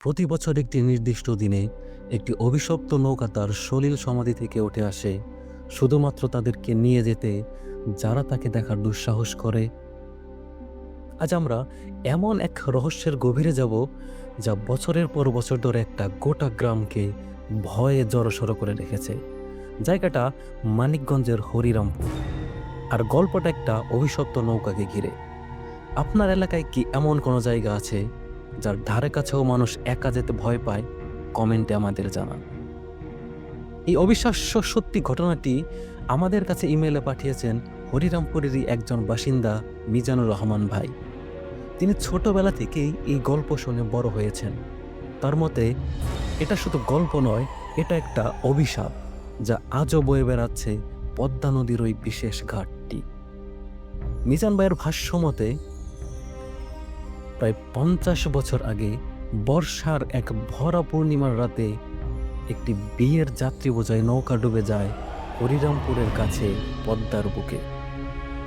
প্রতি বছর একটি নির্দিষ্ট দিনে একটি অভিশপ্ত নৌকা তার সলিল সমাধি থেকে উঠে আসে, শুধুমাত্র তাদেরকে নিয়ে যেতে যারা তাকে দেখার দুঃসাহস করে। আজ আমরা এমন এক রহস্যের গভীরে যাব যা বছরের পর বছর ধরে একটা গোটা গ্রামকে ভয়ে জড়সড় করে রেখেছে। জায়গাটা মানিকগঞ্জের হরিরামপুর। আর গল্পটা একটা অভিশপ্ত নৌকাকে ঘিরে। আপনার এলাকায় কি এমন কোনো জায়গা আছে? যার ধারে কাছেও মানুষ একা যেতে ভয় পায়, কমেন্টে আমাদের জানান। এই অবিশ্বাস্য সত্যি ঘটনাটি আমাদের কাছে ইমেলে পাঠিয়েছেন হরিরামপুরেরই একজন বাসিন্দা মিজানুর রহমান ভাই। তিনি ছোটবেলা থেকেই এই গল্প শুনে বড় হয়েছেন। তার মতে, এটা শুধু গল্প নয়, এটা একটা অভিশাপ, যা আজও বয়ে বেড়াচ্ছে পদ্মা নদীর ওই বিশেষ ঘাটটি। মিজান ভাইয়ের ভাষ্য মতে প্রায় পঞ্চাশ বছর আগে বর্ষার এক ভরা পূর্ণিমার রাতে একটি বিয়ের যাত্রী বোঝায় নৌকা ডুবে যায় হরিরামপুরের কাছে পদ্মার বুকে।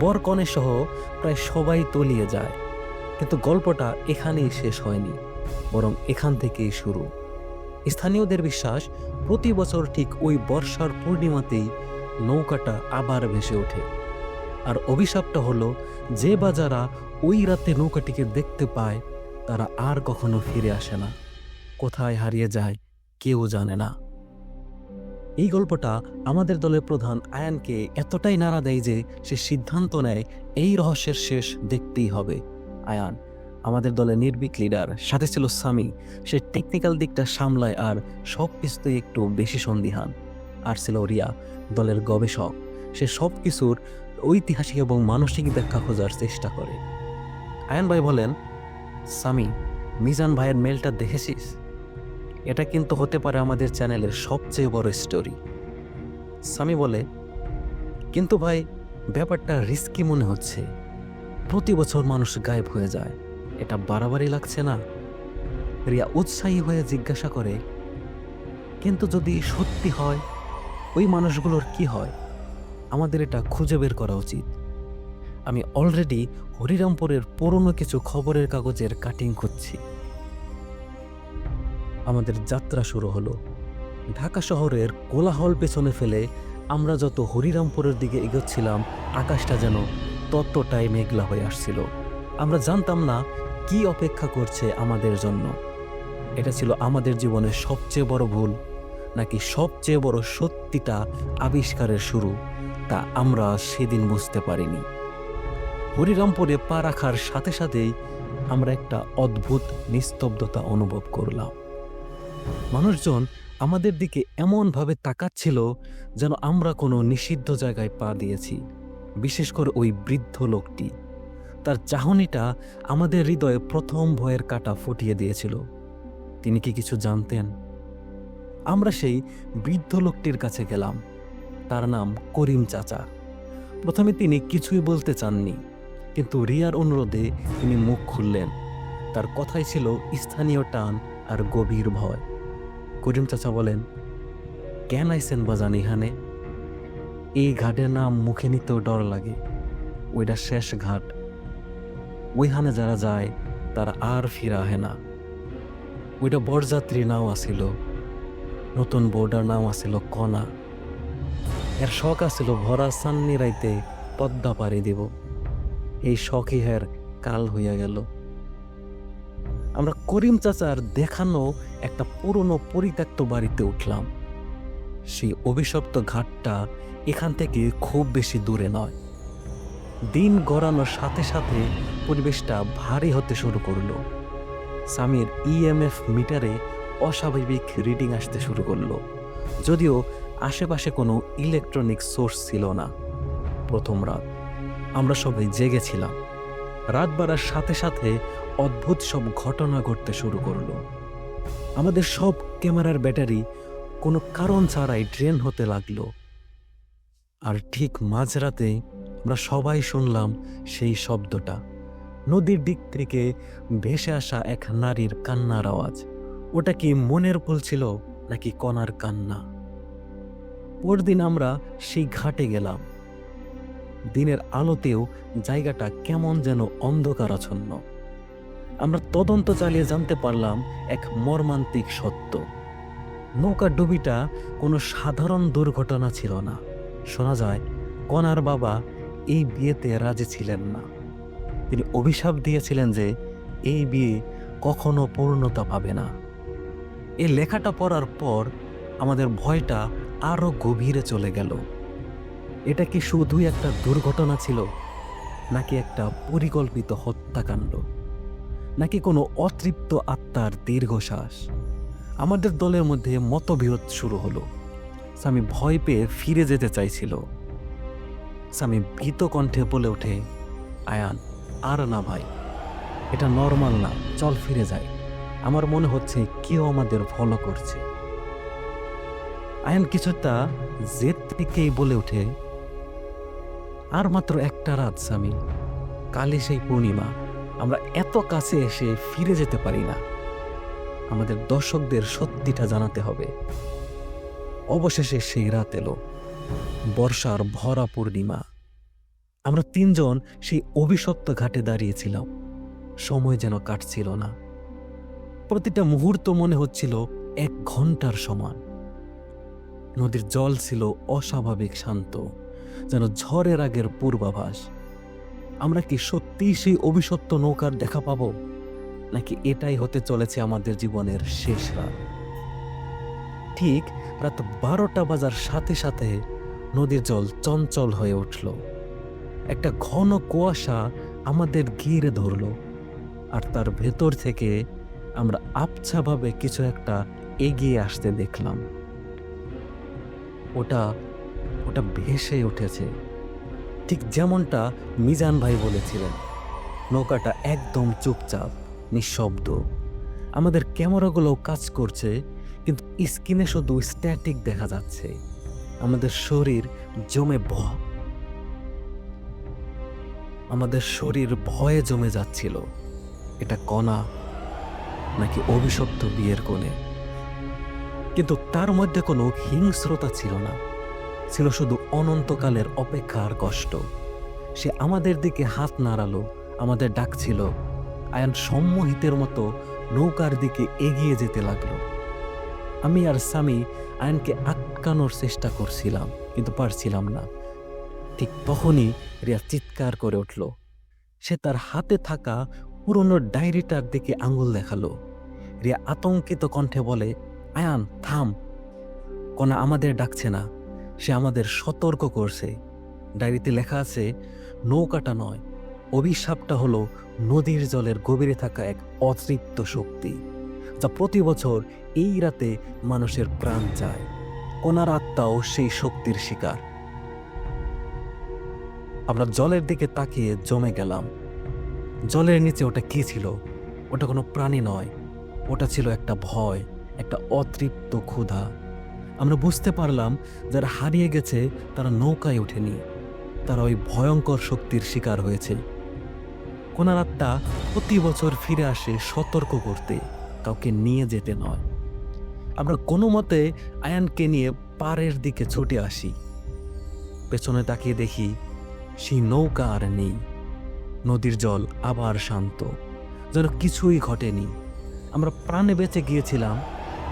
বর কনে সহ প্রায় সবাই তলিয়ে যায়। কিন্তু গল্পটা এখানেই শেষ হয়নি, বরং এখান থেকেই শুরু। স্থানীয়দের বিশ্বাস, প্রতি বছর ঠিক ওই বর্ষার পূর্ণিমাতেই নৌকাটা আবার ভেসে ওঠে। আর অভিশাপটা হলো যে বা যারা ওই রাতে নৌকাটিকে দেখতে পায়, তারা আর কখনো ফিরে আসে না। কোথায় হারিয়ে যায়, কেউ জানে না। এই গল্পটা আমাদের দলের প্রধান আয়ানকে এতটাই নাড়া দেয় যে সে সিদ্ধান্ত নেয়, এই রহস্যের শেষ দেখতেই হবে। আয়ান, আমাদের দলের নির্বিক লিডার সাথে ছিল সামি। সে টেকনিক্যাল দিকটা সামলায় আর সব কিছুতেই একটু বেশি সন্দিহান। আর ছিল রিয়া, দলের গবেষক। সে সব কিছুর ঐতিহাসিক এবং মানসিক ব্যাখ্যা খোঁজার চেষ্টা করে। আয়ান ভাই বলেন স্বামী মিজান ভাইয়ের মেলটা দেখেছিস? এটা কিন্তু হতে পারে আমাদের চ্যানেলের সবচেয়ে বড় স্টোরি স্বামী বলে, কিন্তু ভাই, ব্যাপারটা রিস্কি মনে হচ্ছে। প্রতি বছর মানুষ গায়েব হয়ে যায়। এটা বাড়াবাড়ি লাগছে না? রিয়া উৎসাহী হয়ে জিজ্ঞাসা করে, কিন্তু যদি সত্যি হয়, ওই মানুষগুলোর কি হয়? আমাদের এটা খুঁজে বের করা উচিত। আমি অলরেডি হরিরামপুরের পুরনো কিছু খবরের কাগজের কাটিং খুঁজছি। আমাদের যাত্রা শুরু হলো। ঢাকা শহরের কোলাহল পেছনে ফেলে আমরা যত হরিরামপুরের দিকে এগোচ্ছিলাম, আকাশটা যেন ততটাই মেঘলা হয়ে আসছিল। আমরা জানতাম না কি অপেক্ষা করছে আমাদের জন্য। এটা ছিল আমাদের জীবনের সবচেয়ে বড় ভুল, নাকি সবচেয়ে বড় সত্যিটা আবিষ্কারের শুরু, তা আমরা সেদিন বুঝতে পারিনি। হরিরামপুরে পা রাখার সাথে সাথেই আমরা একটা অদ্ভুত নিস্তব্ধতা অনুভব করলাম। মানুষজন আমাদের দিকে এমনভাবে তাকাচ্ছিল যেন আমরা কোনো নিষিদ্ধ জায়গায় পা দিয়েছি, বিশেষ করে ওই বৃদ্ধ লোকটি। তার চাহনিটা আমাদের হৃদয়ে প্রথম ভয়ের কাটা ফুটিয়ে দিয়েছিল। তিনি কি কিছু জানতেন? আমরা সেই বৃদ্ধ লোকটির কাছে গেলাম। তার নাম করিম চাচা। প্রথমে তিনি কিছুই বলতে চাননি। কিন্তু রিয়ার অনুরোধে তিনি মুখ খুললেন। তার কথাই ছিল স্থানীয় টান আর গভীর ভয়। করিম চাচা বলেন, কেন আইসেন বাজান এখানে? এই ঘাটের নাম মুখে নিতেও ডর লাগে। ওইটা শেষ ঘাট। ওইখানে যারা যায়, তারা আর ফিরা আহে না। ওইটা বরযাত্রী নাও আসিল। নতুন বোর্ডার নাম আসিল কণা। এর শখ আসিল ভরা সান্নি রাইতে পদ্মা পাড়ি দিব। এই শখই হের কাল হইয়া গেল। আমরা করিম চাচার দেখানো একটা পুরনো পরিত্যক্ত বাড়িতে উঠলাম। সেই অভিশপ্ত ঘাটটা এখান থেকে খুব বেশি দূরে নয়। দিন গড়ানোর সাথে সাথে পরিবেশটা ভারী হতে শুরু করল। সামির ইএমএফ মিটারে অস্বাভাবিক রিডিং আসতে শুরু করল। যদিও আশেপাশে কোনো ইলেকট্রনিক সোর্স ছিল না। প্রথম রাত। আমরা সবাই জেগেছিলাম। রাত বাড়ার সাথে সাথে অদ্ভুত সব ঘটনা ঘটতে শুরু করল। আমাদের সব ক্যামেরার ব্যাটারি কোনো কারণ ছাড়াই ড্রেন হতে লাগল। আর ঠিক মাঝরাতে আমরা সবাই শুনলাম সেই শব্দটা। নদীর দিক থেকে ভেসে আসা এক নারীর কান্নার আওয়াজ। ওটা কি মনের ভুল ছিল নাকি কণার কান্না? পরদিন আমরা সেই ঘাটে গেলাম। দিনের আলোতেও জায়গাটা কেমন যেন অন্ধকারাচ্ছন্ন। আমরা তদন্ত চালিয়ে জানতে পারলাম এক মর্মান্তিক সত্য। নৌকা ডুবিটা কোনো সাধারণ দুর্ঘটনা ছিল না। শোনা যায় কনার বাবা এই বিয়েতে রাজি ছিলেন না। তিনি অভিশাপ দিয়েছিলেন যে এই বিয়ে কখনো পূর্ণতা পাবে না। এই লেখাটা পড়ার পর আমাদের ভয়টা আরও গভীরে চলে গেল। এটা কি শুধুই একটা দুর্ঘটনা ছিল, নাকি একটা পরিকল্পিত হত্যাকাণ্ড, নাকি কোনো অতৃপ্ত আত্মার দীর্ঘশ্বাস? আমাদের দলের মধ্যে মতবিরোধ শুরু হলো। স্বামী ভয় পেয়ে ফিরে যেতে চাইছিল। স্বামী ভীত কণ্ঠে বলে ওঠে, আয়ান, আর না ভাই, এটা নর্মাল না, চল ফিরে যাই। আমার মনে হচ্ছে কেউ আমাদের ফলো করছে। আয়ান কিছুটা জেদ থেকেই বলে ওঠে আর মাত্র একটা রাত স্বামী কালে সেই পূর্ণিমা। আমরা এত কাছে এসে ফিরে যেতে পারি না। আমাদের দর্শকদের সত্যিটা জানাতে হবে। অবশেষে সেই রাত এলো, বর্ষার ভরা পূর্ণিমা। আমরা তিনজন সেই অভিশপ্ত ঘাটে দাঁড়িয়েছিলাম। সময় যেন কাটছিল না। প্রতিটা মুহূর্ত মনে হচ্ছিল এক ঘণ্টার সমান। নদীর জল ছিল অস্বাভাবিক শান্ত। যেন ঝড়ের আগের পূর্বাভাস। আমরা কি সত্যিই সেই অভিশপ্ত নৌকার দেখা পাবো? নাকি এটাই হতে চলেছে আমাদের জীবনের শেষ রাত? ঠিক রাত বারোটা বাজার সাথে সাথে নদীর জল চঞ্চল হয়ে উঠল। একটা ঘন কুয়াশা আমাদের ঘিরে ধরল। আর তার ভেতর থেকে আমরা আবছাভাবে কিছু একটা এগিয়ে আসতে দেখলাম। ওটা ওটা ভেসে উঠেছে। ঠিক যেমনটা মিজান ভাই বলেছিলেন, নৌকাটা একদম চুপচাপ, নিঃশব্দ। আমাদের ক্যামেরাগুলো কাজ করছে, কিন্তু স্ক্রিনে শুধু স্ট্যাটিক দেখা যাচ্ছে। আমাদের শরীর জমে ভ। আমাদের শরীর ভয়ে জমে যাচ্ছিল। এটা কণা নাকি অভিশপ্ত বিয়ের কোণে। কিন্তু তার মধ্যে কোনো হিংস্রতা ছিল না। ছিল শুধু অনন্তকালের অপেক্ষার কষ্ট। সে আমাদের দিকে হাত নাড়ালো, আমাদের ডাকছিল আয়ান সম্মোহিতের মতো নৌকার দিকে এগিয়ে যেতে লাগল। আমি আর স্বামী আয়নকে আটকানোর চেষ্টা করছিলাম, কিন্তু পারছিলাম না। ঠিক তখনই রিয়া চিৎকার করে উঠল। সে তার হাতে থাকা পুরনো ডায়েরিটার দিকে আঙুল দেখাল। রিয়া আতঙ্কিত কণ্ঠে বলে, আয়ান, থাম। কোনা আমাদের ডাকছে না। সে আমাদের সতর্ক করছে। ডায়েরিতে লেখা আছে, নৌকাটা নয়, অভিশাপটা হলো নদীর জলের গভীরে থাকা এক অতৃপ্ত শক্তি, যা প্রতি বছর এই রাতে মানুষের প্রাণ চায়। ওনার আত্মাও সেই শক্তির শিকার। আমরা জলের দিকে তাকিয়ে জমে গেলাম। জলের নিচে ওটা কি ছিল? ওটা কোনো প্রাণী নয়। ওটা ছিল একটা ভয়, একটা অতৃপ্ত ক্ষুধা। আমরা বুঝতে পারলাম যারা হারিয়ে গেছে, তারা নৌকায় ওঠেনি। তারা ওই ভয়ঙ্কর শক্তির শিকার হয়েছে। কোনার আত্মা প্রতি বছর ফিরে আসে সতর্ক করতে, কাউকে নিয়ে যেতে নয়। আমরা কোনো মতে আয়ানকে নিয়ে পাড়ের দিকে ছুটে আসি। পেছনে তাকিয়ে দেখি সেই নৌকা আর নেই। নদীর জল আবার শান্ত, যেন কিছুই ঘটেনি। আমরা প্রাণে বেঁচে গিয়েছিলাম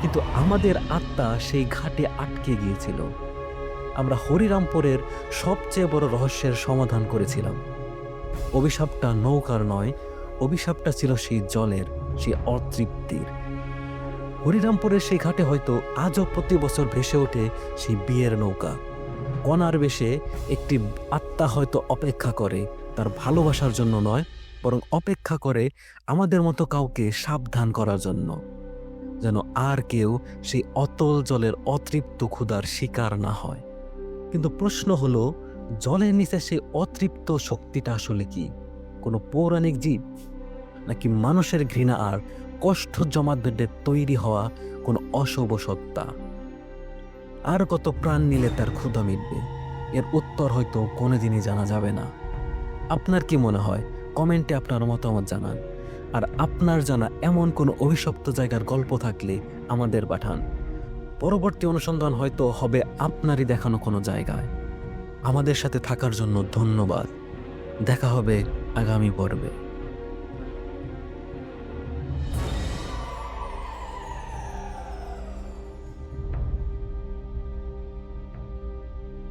কিন্তু আমাদের আত্মা সেই ঘাটে আটকে গিয়েছিল। আমরা হরিরামপুরের সবচেয়ে বড় রহস্যের সমাধান করেছিলাম। অভিশাপটা নৌকার নয়, অভিশাপটা ছিল সেই জলের, সেই অতৃপ্তির। হরিরামপুরের সেই ঘাটে হয়তো আজও প্রতি বছর ভেসে ওঠে সেই বিয়ের নৌকা। কণার বেশে একটি আত্মা হয়তো অপেক্ষা করে, তার ভালোবাসার জন্য নয়, বরং অপেক্ষা করে আমাদের মতো কাউকে সাবধান করার জন্য। যেন আর কেউ সেই অতল জলের অতৃপ্ত ক্ষুধার শিকার না হয়। কিন্তু প্রশ্ন হলো, জলের নিচে সেই অতৃপ্ত শক্তিটা আসলে কি? কোনো পৌরাণিক জীব? নাকি মানুষের ঘৃণা আর কষ্ট জমাদ্দের তৈরি হওয়া কোনো অশুভ সত্তা? আর কত প্রাণ নিলে তার ক্ষুধা মিটবে? এর উত্তর হয়তো কোনোদিনই জানা যাবে না। আপনার কি মনে হয়? কমেন্টে আপনার মতামত জানান। আর আপনার জানা এমন কোনো অভিশপ্ত জায়গার গল্প থাকলে আমাদের পাঠান। পরবর্তী অনুসন্ধান হয়তো হবে আপনারই দেখানো কোনো জায়গায়। আমাদের সাথে থাকার জন্য ধন্যবাদ। দেখা হবে আগামী পর্বে।